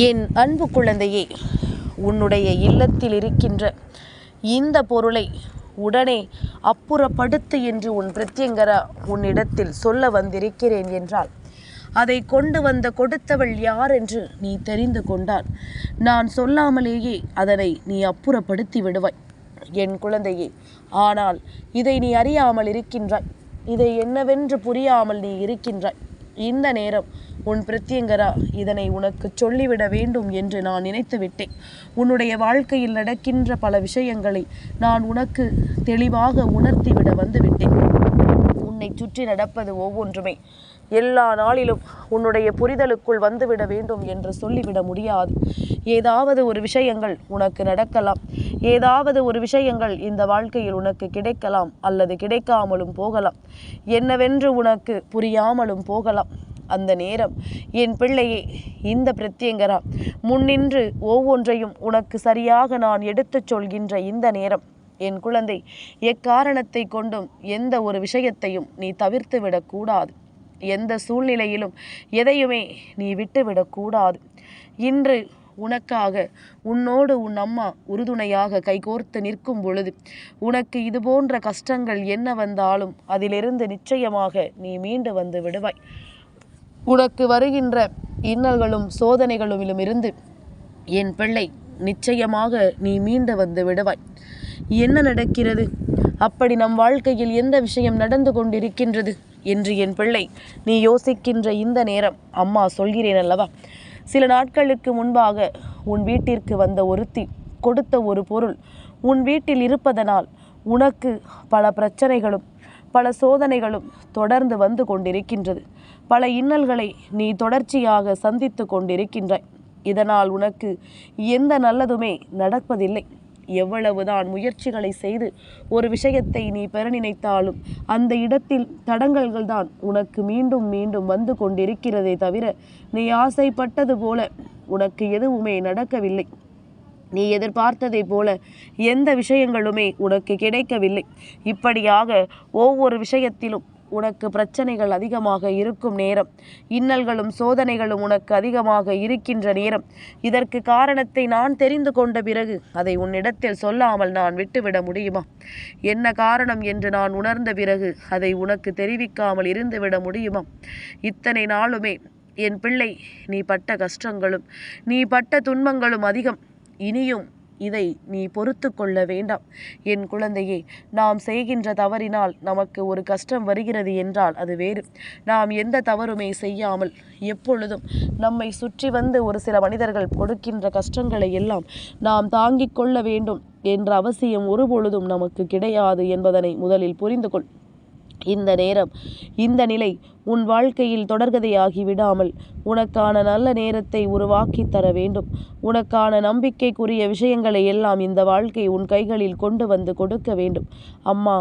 என் அன்பு குழந்தையே உன்னுடைய இல்லத்தில் இருக்கின்ற இந்த பொருளை உடனே அப்புறப்படுத்து என்று உன் பிரத்யங்கரா உன்னிடத்தில் சொல்ல வந்திருக்கிறேன் என்றால் அதை கொண்டு வந்த கொடுத்தவள் யார் என்று நீ தெரிந்து கொண்டால் நான் சொல்லாமலேயே அதனை நீ அப்புறப்படுத்தி விடுவாய். என் குழந்தையே ஆனால் இதை நீ அறியாமல் இருக்கின்றாய். இதை என்னவென்று புரியாமல் நீ இருக்கின்றாய். இந்த நேரம் உன் பிரத்யங்கரா இதனை உனக்கு சொல்லிவிட வேண்டும் என்று நான் நினைத்து விட்டேன் உன்னுடைய வாழ்க்கையில் நடக்கின்ற பல விஷயங்களை நான் உனக்கு தெளிவாக உணர்த்திவிட வந்துவிட்டேன். உன்னை சுற்றி நடப்பது ஒவ்வொன்றுமே. எல்லா நாளிலும் உன்னுடைய புரிதலுக்குள் வந்துவிட வேண்டும் என்று சொல்லிவிட முடியாது. ஏதாவது ஒரு விஷயங்கள் உனக்கு நடக்கலாம். ஏதாவது ஒரு விஷயங்கள் இந்த வாழ்க்கையில் உனக்கு கிடைக்கலாம் அல்லது கிடைக்காமலும் போகலாம். என்னவென்று உனக்கு புரியாமலும் போகலாம். அந்த நேரம். என் பிள்ளையே இந்த பிரத்யங்கரா முன்னின்று ஒவ்வொன்றையும் உனக்கு சரியாக நான் எடுத்துச் சொல்கின்ற இந்த நேரம். என் குழந்தை எக்காரணத்தை கொண்டும் எந்த ஒரு விஷயத்தையும் நீ தவிர்த்து விடக்கூடாது எந்த சூழ்நிலையிலும் எதையுமே நீ விட்டுவிடக்கூடாது இன்று உனக்காக உன்னோடு உன் அம்மா உறுதுணையாக கைகோர்த்து நிற்கும் பொழுது உனக்கு இது போன்ற கஷ்டங்கள் என்ன வந்தாலும் அதிலிருந்து நிச்சயமாக நீ மீண்டு வந்து விடுவாய். உனக்கு வருகின்ற இன்னல்களும் சோதனைகளும் இருந்து என் பிள்ளை நிச்சயமாக நீ மீண்டு வந்து விடுவாய். என்ன நடக்கிறது? அப்படி நம் வாழ்க்கையில் எந்த விஷயம் நடந்து கொண்டிருக்கின்றது என்று என் பிள்ளை நீ யோசிக்கின்ற இந்த நேரம் அம்மா சொல்கிறேன் அல்லவா? சில நாட்களுக்கு முன்பாக உன் வீட்டிற்கு வந்த ஒருத்தி கொடுத்த ஒரு பொருள் உன் வீட்டில் இருப்பதனால் உனக்கு பல பிரச்சனைகளும் பல சோதனைகளும் தொடர்ந்து வந்து கொண்டிருக்கின்றது. பல இன்னல்களை நீ தொடர்ச்சியாக சந்தித்து கொண்டிருக்கின்றாய். இதனால் உனக்கு எந்த நல்லதுமே நடப்பதில்லை. எவ்வளவுதான் முயற்சிகளை செய்து ஒரு விஷயத்தை நீ பெற நினைத்தாலும் அந்த இடத்தில் தடங்கல்கள் தான் உனக்கு மீண்டும் மீண்டும் வந்து கொண்டிருக்கிறதே தவிர நீ ஆசைப்பட்டது போல உனக்கு எதுவுமே நடக்கவில்லை. நீ எதிர்பார்த்ததைப் போல எந்த விஷயங்களுமே உனக்கு கிடைக்கவில்லை. இப்படியாக ஒவ்வொரு விஷயத்திலும் உனக்கு பிரச்சனைகள் அதிகமாக இருக்கும் நேரம். இன்னல்களும் சோதனைகளும் உனக்கு அதிகமாக இருக்கின்ற நேரம். இதற்கு காரணத்தை நான் தெரிந்து கொண்ட பிறகு அதை உன்னிடத்தில் சொல்லாமல் நான் விட்டுவிட முடியுமா? என்ன காரணம் என்று நான் உணர்ந்த பிறகு அதை உனக்கு தெரிவிக்காமல் இருந்துவிட முடியுமா? இத்தனை நாளுமே என் பிள்ளை நீ பட்ட கஷ்டங்களும் நீ பட்ட துன்பங்களும் அதிகம். இனியும் இதை நீ பொறுத்து கொள்ள வேண்டாம். என் குழந்தையே நாம் செய்கின்ற தவறினால் நமக்கு ஒரு கஷ்டம் வருகிறது என்றால் அது வேறு. நாம் எந்த தவறுமே செய்யாமல் எப்பொழுதும் நம்மை சுற்றி வந்து ஒரு சில மனிதர்கள் கொடுக்கின்ற கஷ்டங்களை எல்லாம் நாம் தாங்கிக் கொள்ள வேண்டும் என்ற அவசியம் ஒருபொழுதும் நமக்கு கிடையாது என்பதனை முதலில் புரிந்து கொள் இந்த நேரம் இந்த நிலை உன் வாழ்க்கையில் தொடர்கதையாகி விடாமல் உனக்கான நல்ல நேரத்தை உருவாக்கி தர வேண்டும். உனக்கான நம்பிக்கைக்குரிய விஷயங்களை எல்லாம் இந்த வாழ்க்கை உன் கைகளில் கொண்டு வந்து கொடுக்க வேண்டும். அம்மா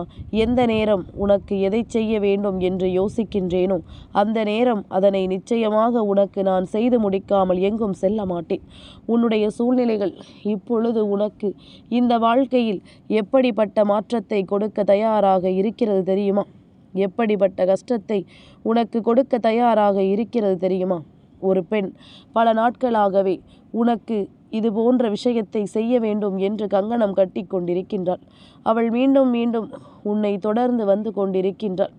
எந்த நேரம் உனக்கு எதை செய்ய வேண்டும் என்று யோசிக்கின்றேனோ அந்த நேரம் அதனை நிச்சயமாக உனக்கு நான் செய்து முடிக்காமல் எங்கும் செல்ல மாட்டேன். உன்னுடைய சூழ்நிலைகள் இப்பொழுது உனக்கு இந்த வாழ்க்கையில் எப்படிப்பட்ட மாற்றத்தை கொடுக்க தயாராக இருக்கிறது தெரியுமா? எப்படிப்பட்ட கஷ்டத்தை உனக்கு கொடுக்க தயாராக இருக்கிறது தெரியுமா? ஒரு பெண் பல நாட்களாகவே உனக்கு இது போன்ற விஷயத்தை செய்ய வேண்டும் என்று கங்கணம் கட்டி கொண்டிருக்கின்றாள். அவள் மீண்டும் மீண்டும் உன்னை தொடர்ந்து வந்து கொண்டிருக்கின்றாள்.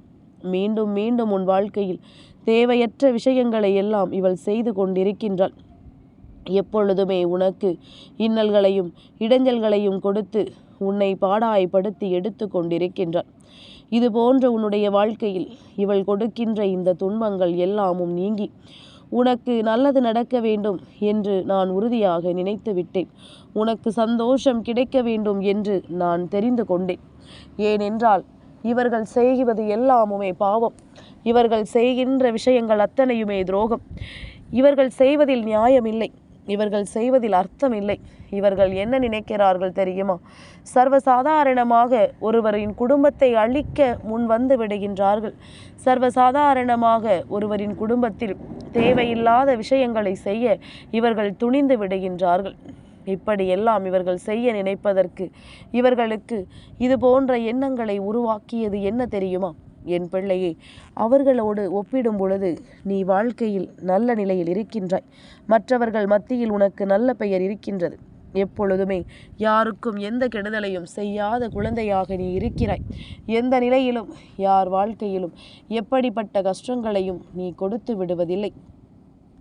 மீண்டும் மீண்டும் உன் வாழ்க்கையில் தேவையற்ற விஷயங்களை எல்லாம் இவள் செய்து கொண்டிருக்கின்றாள். எப்பொழுதுமே உனக்கு இன்னல்களையும் இடைஞ்சல்களையும் கொடுத்து உன்னை பாடாய்படுத்தி எடுத்து கொண்டிருக்கின்றாள். இது போன்ற உன்னுடைய வாழ்க்கையில் இவள் கொடுக்கின்ற இந்த துன்பங்கள் எல்லாமும் நீங்கி உனக்கு நல்லது நடக்க வேண்டும் என்று நான் உறுதியாக நினைத்து விட்டேன். உனக்கு சந்தோஷம் கிடைக்க வேண்டும் என்று நான் தெரிந்து கொண்டேன். ஏனென்றால் இவர்கள் செய்வது எல்லாமுமே பாவம். இவர்கள் செய்கின்ற விஷயங்கள் அத்தனையுமே துரோகம். இவர்கள் செய்வதில் நியாயமில்லை. இவர்கள் செய்வதில் அர்த்தம் இல்லை இவர்கள் என்ன நினைக்கிறார்கள் தெரியுமா? சர்வசாதாரணமாக ஒருவரின் குடும்பத்தை அழிக்க முன் வந்து விடுகின்றார்கள். சர்வசாதாரணமாக ஒருவரின் குடும்பத்தில் தேவையில்லாத விஷயங்களை செய்ய இவர்கள் துணிந்து விடுகின்றார்கள். இப்படியெல்லாம் இவர்கள் செய்ய நினைப்பதற்கு இவர்களுக்கு இது போன்ற எண்ணங்களை உருவாக்கியது என்ன தெரியுமா? என் பிள்ளையே அவர்களோடு ஒப்பிடும் பொழுது நீ வாழ்க்கையில் நல்ல நிலையில் இருக்கின்றாய். மற்றவர்கள் மத்தியில் உனக்கு நல்ல பெயர் இருக்கின்றது. எப்பொழுதுமே யாருக்கும் எந்த கெடுதலையும் செய்யாத குழந்தையாக நீ இருக்கிறாய். எந்த நிலையிலும் யார் வாழ்க்கையிலும் எப்படிப்பட்ட கஷ்டங்களையும் நீ கொடுத்து விடுவதில்லை.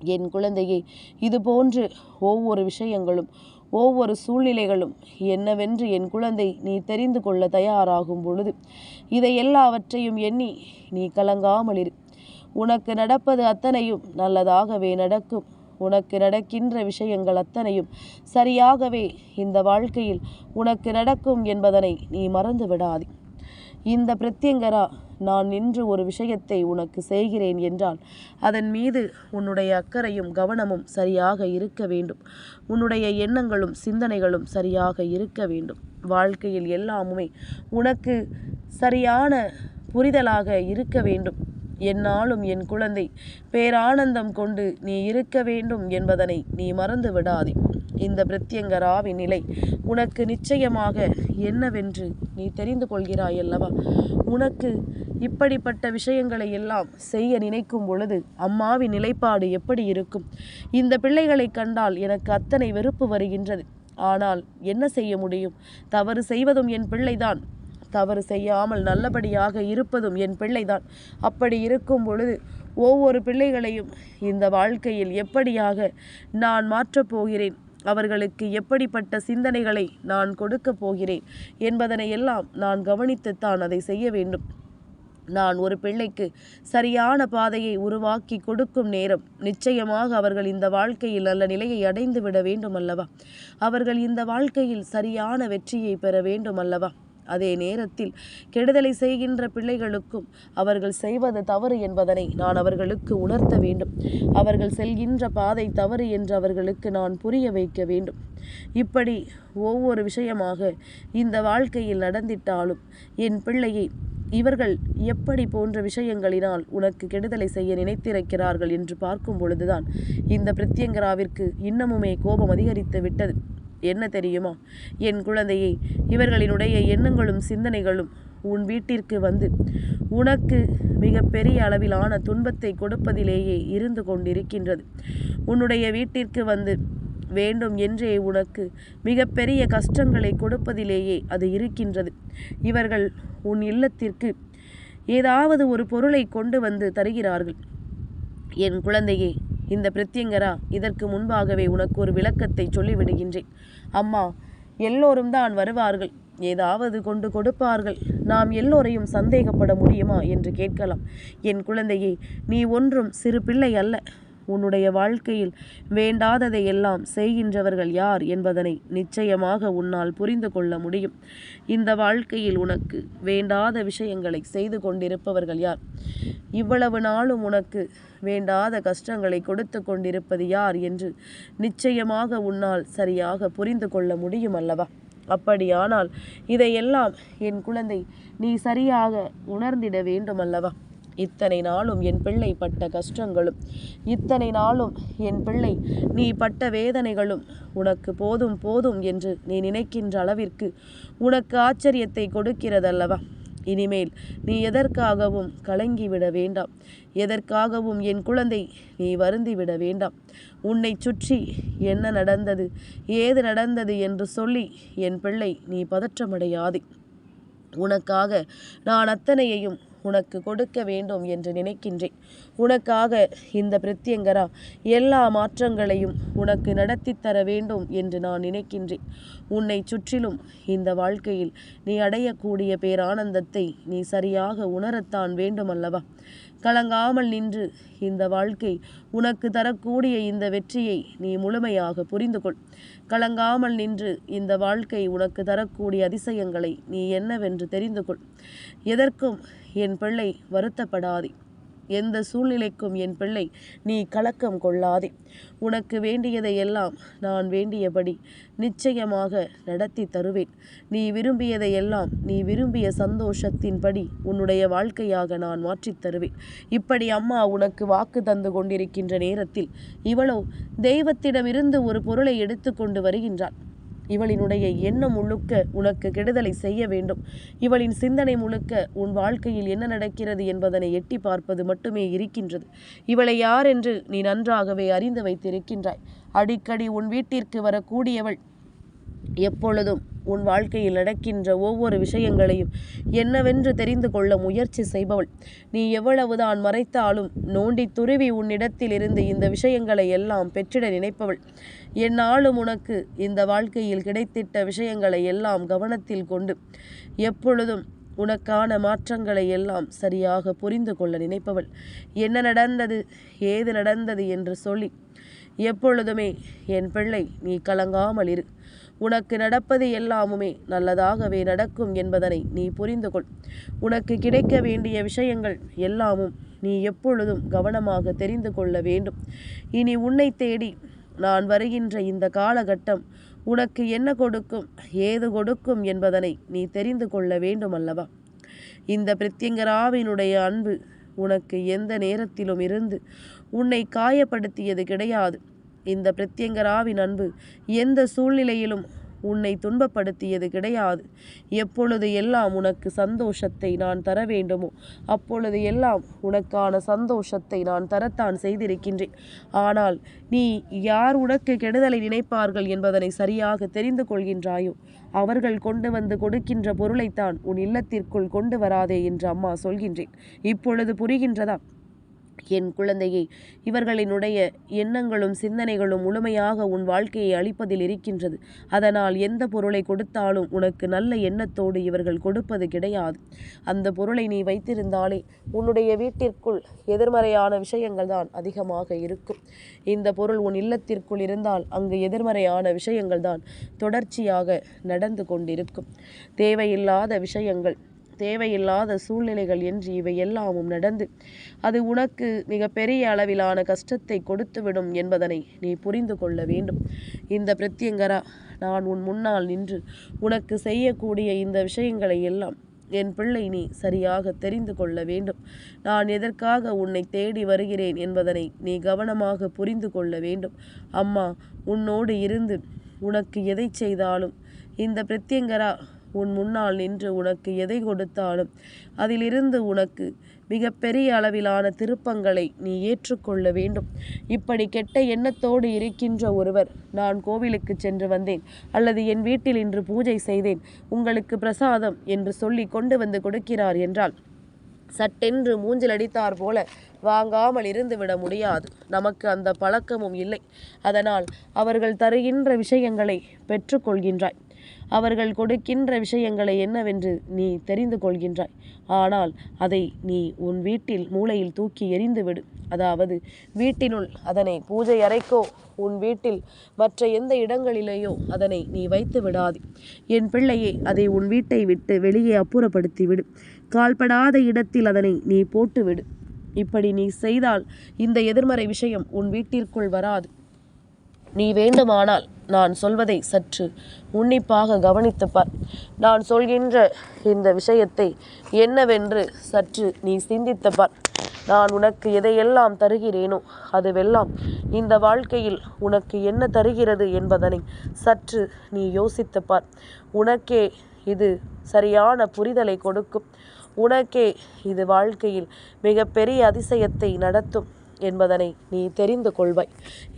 என் குழந்தையை இது போன்று ஒவ்வொரு விஷயங்களும் ஒவ்வொரு சூழ்நிலைகளும் என்னவென்று என் குழந்தை நீ தெரிந்து கொள்ள தயாராகும் பொழுது இதை எல்லாவற்றையும் எண்ணி நீ கலங்காமல் இரு. உனக்கு நடப்பது அத்தனையும் நல்லதாகவே நடக்கும். உனக்கு நடக்கின்ற விஷயங்கள் அத்தனையும் சரியாகவே இந்த வாழ்க்கையில் உனக்கு நடக்கும் என்பதனை நீ மறந்து விடாதே இந்த பிரத்யங்கரா நான் நின்று ஒரு விஷயத்தை உனக்கு செய்கிறேன் என்றால் அதன் மீது உன்னுடைய அக்கறையும் கவனமும் சரியாக இருக்க வேண்டும். உன்னுடைய எண்ணங்களும் சிந்தனைகளும் சரியாக இருக்க வேண்டும். வாழ்க்கையில் எல்லாமுமே உனக்கு சரியான புரிதலாக இருக்க வேண்டும். என்னாலும் என் குழந்தை பேரானந்தம் கொண்டு நீ இருக்க வேண்டும் என்பதனை நீ மறந்து விடாதே இந்த பிரத்யங்கராவின் நிலை உனக்கு நிச்சயமாக என்னவென்று நீ தெரிந்து கொள்கிறாய் அல்லவா உனக்கு இப்படிப்பட்ட விஷயங்களை எல்லாம் செய்ய நினைக்கும் பொழுது அம்மாவின் நிலைப்பாடு எப்படி இருக்கும்? இந்த பிள்ளைகளை கண்டால் எனக்கு அத்தனை வெறுப்பு வருகின்றது. ஆனால் என்ன செய்ய முடியும்? தவறு செய்வதும் என் பிள்ளைதான். தவறு செய்யாமல் நல்லபடியாக இருப்பதும் என் பிள்ளைதான். அப்படி இருக்கும் பொழுது ஒவ்வொரு பிள்ளைகளையும் இந்த வாழ்க்கையில் எப்படியாக நான் மாற்றப் போகிறேன்? அவர்களுக்கு எப்படிப்பட்ட சிந்தனைகளை நான் கொடுக்கப் போகிறேன்? என்பதனை எல்லாம் நான் கவனித்துத்தான் அதை செய்ய வேண்டும். நான் ஒரு பிள்ளைக்கு சரியான பாதையை உருவாக்கி கொடுக்கும் நேரம் நிச்சயமாக அவர்கள் இந்த வாழ்க்கையில் நல்ல நிலையை அடைந்து விட வேண்டும் அல்லவா அவர்கள் இந்த வாழ்க்கையில் சரியான வெற்றியை பெற வேண்டும் அல்லவா அதே நேரத்தில் கெடுதலை செய்கின்ற பிள்ளைகளுக்கும் அவர்கள் செய்வது தவறு என்பதனை நான் அவர்களுக்கு உணர்த்த வேண்டும். அவர்கள் செல்கின்ற பாதை தவறு என்று அவர்களுக்கு நான் புரிய வைக்க வேண்டும். இப்படி ஒவ்வொரு விஷயமாக இந்த வாழ்க்கையில் நடந்திட்டாலும் என் பிள்ளையை இவர்கள் எப்படி போன்ற விஷயங்களினால் உனக்கு கெடுதலை செய்ய நினைத்திருக்கிறார்கள் என்று பார்க்கும் பொழுதுதான் இந்த பிரத்யங்கராவிற்கு இன்னமுமே கோபம் அதிகரித்து விட்டது. என்ன தெரியுமா? என் குழந்தையை இவர்களினுடைய எண்ணங்களும் சிந்தனைகளும் உன் வீட்டிற்கு வந்து உனக்கு மிக பெரிய அளவிலான துன்பத்தை கொடுப்பதிலேயே இருந்து கொண்டிருக்கின்றது. உன்னுடைய வீட்டிற்கு வந்து வேண்டும் என்றே உனக்கு மிகப்பெரிய கஷ்டங்களை கொடுப்பதிலேயே அது இருக்கின்றது. இவர்கள் உன் இல்லத்திற்கு ஏதாவது ஒரு பொருளை கொண்டு வந்து தருகிறார்கள். என் குழந்தையே இந்த பிரத்யங்கரா இதற்கு முன்பாகவே உனக்கு ஒரு விளக்கத்தை சொல்லிவிடுகின்றேன். அம்மா எல்லோரும் தான் வருவார்கள். ஏதாவது கொண்டு கொடுப்பார்கள். நாம் எல்லோரையும் சந்தேகப்பட முடியுமா? என்று கேட்கலாம். என் குழந்தையே நீ ஒன்றும் சிறு பிள்ளை அல்ல. உன்னுடைய வாழ்க்கையில் வேண்டாததை எல்லாம் செய்கின்றவர்கள் யார் என்பதனை நிச்சயமாக உன்னால் புரிந்து கொள்ள முடியும். இந்த வாழ்க்கையில் உனக்கு வேண்டாத விஷயங்களை செய்து கொண்டிருப்பவர்கள் யார்? இவ்வளவு நாளும் உனக்கு வேண்டாத கஷ்டங்களை கொடுத்து கொண்டிருப்பது யார் என்று நிச்சயமாக உன்னால் சரியாக புரிந்து கொள்ள முடியும் அல்லவா? அப்படியானால் இதையெல்லாம் என் குழந்தை நீ சரியாக உணர்ந்திட வேண்டும் அல்லவா? இத்தனை நாளும் என் பிள்ளை பட்ட கஷ்டங்களும் இத்தனை நாளும் என் பிள்ளை நீ பட்ட வேதனைகளும் உனக்கு போதும் போதும் என்று நீ நினைக்கின்ற அளவிற்கு உனக்கு ஆச்சரியத்தை கொடுக்கிறதல்லவா? இனிமேல் நீ எதற்காகவும் கலங்கிவிட வேண்டாம். எதற்காகவும் என் குழந்தை நீ வருந்திவிட வேண்டாம். உன்னை சுற்றி என்ன நடந்தது ஏது நடந்தது என்று சொல்லி என் பிள்ளை நீ பதற்றமடையாதே. உனக்காக நான் அத்தனையையும் உனக்கு கொடுக்க வேண்டும் என்று நினைக்கின்றேன். உனக்காக இந்த பிரத்யங்கரா எல்லா மாற்றங்களையும் உனக்கு நடத்தி தர வேண்டும் என்று நான் நினைக்கின்றேன். உன்னை சுற்றிலும் இந்த வாழ்க்கையில் நீ அடையக்கூடிய பேரானந்தத்தை நீ சரியாக உணரத்தான் வேண்டும் அல்லவா கலங்காமல் நின்று இந்த வாழ்க்கை உனக்கு தரக்கூடிய இந்த வெற்றியை நீ முழுமையாக புரிந்து கொள் கலங்காமல் நின்று இந்த வாழ்க்கை உனக்கு தரக்கூடிய அதிசயங்களை நீ என்னவென்று தெரிந்து கொள் எதற்கும் என் பிள்ளை வருத்தப்படாதே. எந்த சூழ்நிலைக்கும் என் பிள்ளை நீ கலக்கம் கொள்ளாதே. உனக்கு வேண்டியதை எல்லாம் நான் வேண்டியபடி நிச்சயமாக நடத்தி தருவேன். நீ விரும்பியதை எல்லாம் நீ விரும்பிய சந்தோஷத்தின்படி உன்னுடைய வாழ்க்கையாக நான் மாற்றித் தருவேன். இப்படி அம்மா உனக்கு வாக்கு தந்து கொண்டிருக்கின்ற நேரத்தில் இவளோ தெய்வத்திடமிருந்து ஒரு பொருளை எடுத்துக்கொண்டு வருகின்றாள். இவளினுடைய எண்ணம் முழுக்க உனக்கு கெடுதலை செய்ய வேண்டும். இவளின் சிந்தனை முழுக்க உன் வாழ்க்கையில் என்ன நடக்கிறது என்பதனை எட்டி பார்ப்பது மட்டுமே இருக்கின்றது. இவளை யார் என்று நீ நன்றாகவே அறிந்து வைத்திருக்கின்றாய். அடிக்கடி உன் வீட்டிற்கு வரக்கூடியவள் எப்பொழுதும் உன் வாழ்க்கையில் நடக்கின்ற ஒவ்வொரு விஷயங்களையும் என்னவென்று தெரிந்து கொள்ள முயற்சி செய்பவள். நீ எவ்வளவுதான் மறைத்தாலும் நோண்டி துருவி உன்னிடத்தில் இருந்து இந்த விஷயங்களை எல்லாம் பெற்றிட நினைப்பவள். என்னாலும் உனக்கு இந்த வாழ்க்கையில் கிடைத்திட்ட விஷயங்களை எல்லாம் கவனத்தில் கொண்டு எப்பொழுதும் உனக்கான மாற்றங்களை எல்லாம் சரியாக புரிந்து கொள்ள நினைப்பவள். என்ன நடந்தது? ஏது நடந்தது? என்று சொல்லி எப்பொழுதுமே என் பிள்ளை நீ கலங்காமல் இரு. உனக்கு நடப்பது எல்லாமுமே நல்லதாகவே நடக்கும் என்பதனை நீ புரிந்து கொள். உனக்கு கிடைக்க வேண்டிய விஷயங்கள் எல்லாமும் நீ எப்பொழுதும் கவனமாக தெரிந்து கொள்ள வேண்டும். இனி உன்னை தேடி நான் வருகின்ற இந்த காலகட்டம் உனக்கு என்ன கொடுக்கும் ஏது கொடுக்கும் என்பதனை நீ தெரிந்து கொள்ள வேண்டும் அல்லவா? இந்த பிரத்யங்கராவினுடைய அன்பு உனக்கு எந்த நேரத்திலும் இருந்து உன்னை காயப்படுத்தியது கிடையாது. இந்த பிரத்யங்கராவின் அன்பு எந்த சூழ்நிலையிலும் உன்னை துன்பப்படுத்தியது கிடையாது. எப்பொழுது எல்லாம் உனக்கு சந்தோஷத்தை நான் தர வேண்டுமோ அப்பொழுது எல்லாம் உனக்கான சந்தோஷத்தை நான் தரத்தான் செய்திருக்கின்றேன். ஆனால் நீ யார் உனக்கு கெடுதலை நினைப்பார்கள் என்பதனை சரியாக தெரிந்து கொள்கின்றாயோ? அவர்கள் கொண்டு வந்து கொடுக்கின்ற பொருளைத்தான் உன் இல்லத்திற்குள் கொண்டு வராதே என்று அம்மா சொல்கின்றேன். இப்பொழுது புரிகின்றதா? என் குழந்தையை இவர்களினுடைய எண்ணங்களும் சிந்தனைகளும் முழுமையாக உன் வாழ்க்கையை அளிப்பதில் இருக்கின்றது. அதனால் எந்த பொருளை கொடுத்தாலும் உனக்கு நல்ல எண்ணத்தோடு இவர்கள் கொடுப்பது கிடையாது. அந்த பொருளை நீ வைத்திருந்தாலே உன்னுடைய வீட்டிற்குள் எதிர்மறையான விஷயங்கள் தான் அதிகமாக இருக்கும். இந்த பொருள் உன் இல்லத்திற்குள் இருந்தால் அங்கு எதிர்மறையான விஷயங்கள் தான் தொடர்ச்சியாக நடந்து கொண்டிருக்கும். தேவையில்லாத விஷயங்கள் தேவையில்லாத சூழ்நிலைகள் என்று இவை எல்லாமும் நடந்து அது உனக்கு மிகப்பெரிய அளவிலான கஷ்டத்தை கொடுத்துவிடும் என்பதனை நீ புரிந்து கொள்ள வேண்டும். இந்த பிரத்யங்கரா நான் உன் முன்னால் நின்று உனக்கு செய்யக்கூடிய இந்த விஷயங்களை எல்லாம் என் பிள்ளை நீ சரியாக தெரிந்து கொள்ள வேண்டும். நான் எதற்காக உன்னை தேடி வருகிறேன் என்பதனை நீ கவனமாக புரிந்து கொள்ள வேண்டும். அம்மா உன்னோடு இருந்து உனக்கு எதை செய்தாலும் இந்த பிரத்யங்கரா உன் முன்னால் நின்று உனக்கு எதை கொடுத்தாலும் அதிலிருந்து உனக்கு மிகப்பெரிய அளவிலான திருப்பங்களை நீ ஏற்றுக்கொள்ள வேண்டும். இப்படி கெட்ட எண்ணத்தோடு இருக்கின்ற ஒருவர் நான் கோவிலுக்கு சென்று வந்தேன் அல்லது என் வீட்டில் இன்று பூஜை செய்தேன் உங்களுக்கு பிரசாதம் என்று சொல்லி கொண்டு வந்து கொடுக்கிறார் என்றால் சட்டென்று மூஞ்சில் அடித்தார் போல வாங்காமல் இருந்து விட முடியாது. நமக்கு அந்த பழக்கமும் இல்லை. அதனால் அவர்கள் தருகின்ற விஷயங்களை பெற்றுக்கொள்கின்றாய். அவர்கள் கொடுக்கின்ற விஷயங்களை என்னவென்று நீ தெரிந்து கொள்கின்றாய். ஆனால் அதை நீ உன் வீட்டில் மூளையில் தூக்கி எறிந்துவிடு அதாவது வீட்டினுள் அதனை பூஜை அறைக்கோ உன் வீட்டில் மற்ற எந்த இடங்களிலேயோ அதனை நீ வைத்து விடாது. என் பிள்ளையே அதை உன் வீட்டை விட்டு வெளியே அப்புறப்படுத்தி விடு. கால்படாத இடத்தில் அதனை நீ போட்டுவிடு இப்படி நீ செய்தால் இந்த எதிர்மறை விஷயம் உன் வீட்டிற்குள் வராது. நீ வேண்டுமானால் நான் சொல்வதை சற்று உன்னிப்பாக கவனித்துப்பார். நான் சொல்கின்ற இந்த விஷயத்தை என்னவென்று சற்று நீ சிந்தித்துப்பார். நான் உனக்கு எதையெல்லாம் தருகிறேனோ அதுவெல்லாம் இந்த வாழ்க்கையில் உனக்கு என்ன தருகிறது என்பதனை சற்று நீ யோசித்துப்பார். உனக்கே இது சரியான புரிதலை கொடுக்கும். உனக்கே இது வாழ்க்கையில் மிகப்பெரிய அதிசயத்தை நடத்தும். என்பதனை நீ தெரிந்து கொள்வாய்.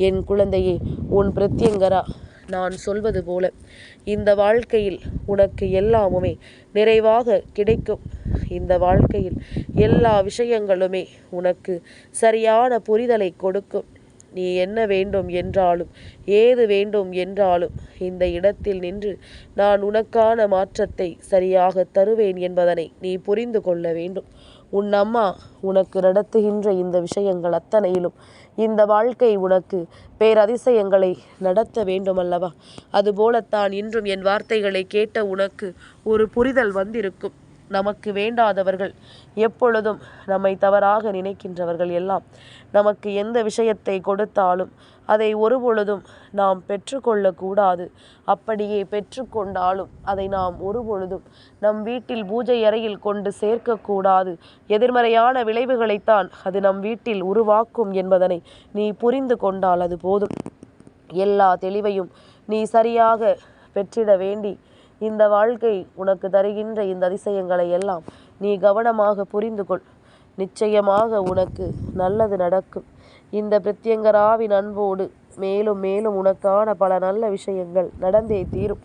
என் குழந்தையே உன் பிரத்யங்கரா நான் சொல்வது போல இந்த வாழ்க்கையில் உனக்கு எல்லாமுமே நிறைவாக கிடைக்கும். இந்த வாழ்க்கையில் எல்லா விஷயங்களுமே உனக்கு சரியான புரிதலை கொடுக்கும். நீ என்ன வேண்டும் என்றாலும் ஏது வேண்டும் என்றாலும் இந்த இடத்தில் நின்று நான் உனக்கான மாற்றத்தை சரியாக தருவேன் என்பதனை நீ புரிந்து கொள்ள வேண்டும். உன் அம்மா உனக்கு நடத்துகின்ற இந்த விஷயங்கள் அத்தனையிலும் இந்த வாழ்க்கை உனக்கு பேரதிசயங்களை நடத்த வேண்டுமல்லவா? அதுபோலத்தான் இன்றும் என் வார்த்தைகளை கேட்ட உனக்கு ஒரு புரிதல் வந்திருக்கும். நமக்கு வேண்டாதவர்கள் எப்பொழுதும் நம்மை தவறாக நினைக்கின்றவர்கள் எல்லாம். நமக்கு எந்த விஷயத்தை கொடுத்தாலும் அதை ஒருபொழுதும் நாம் பெற்றுக்கொள்ளக்கூடாது. அப்படியே பெற்றுக்கொண்டாலும் அதை நாம் ஒருபொழுதும் நம் வீட்டில் பூஜை அறையில் கொண்டு சேர்க்கக்கூடாது. எதிர்மறையான விளைவுகளைத்தான் அது நம் வீட்டில் உருவாக்கும் என்பதனை நீ புரிந்து கொண்டால் அது போதும். எல்லா தெளிவையும் நீ சரியாக பெற்றிட வேண்டி இந்த வாழ்க்கை உனக்கு தருகின்ற இந்த அதிசயங்களை எல்லாம் நீ கவனமாக புரிந்து கொள். நிச்சயமாக உனக்கு நல்லது நடக்கும். இந்த பிரத்யங்கராவின் அன்போடு மேலும் மேலும் உனக்கான பல நல்ல விஷயங்கள் நடந்தே தீரும்.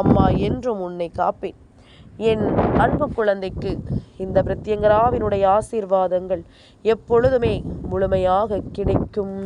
அம்மா என்றும் உன்னை காப்பேன். என் அன்பு குழந்தைக்கு இந்த பிரத்யங்கராவினுடைய ஆசீர்வாதங்கள் எப்பொழுதுமே முழுமையாக கிடைக்கும்.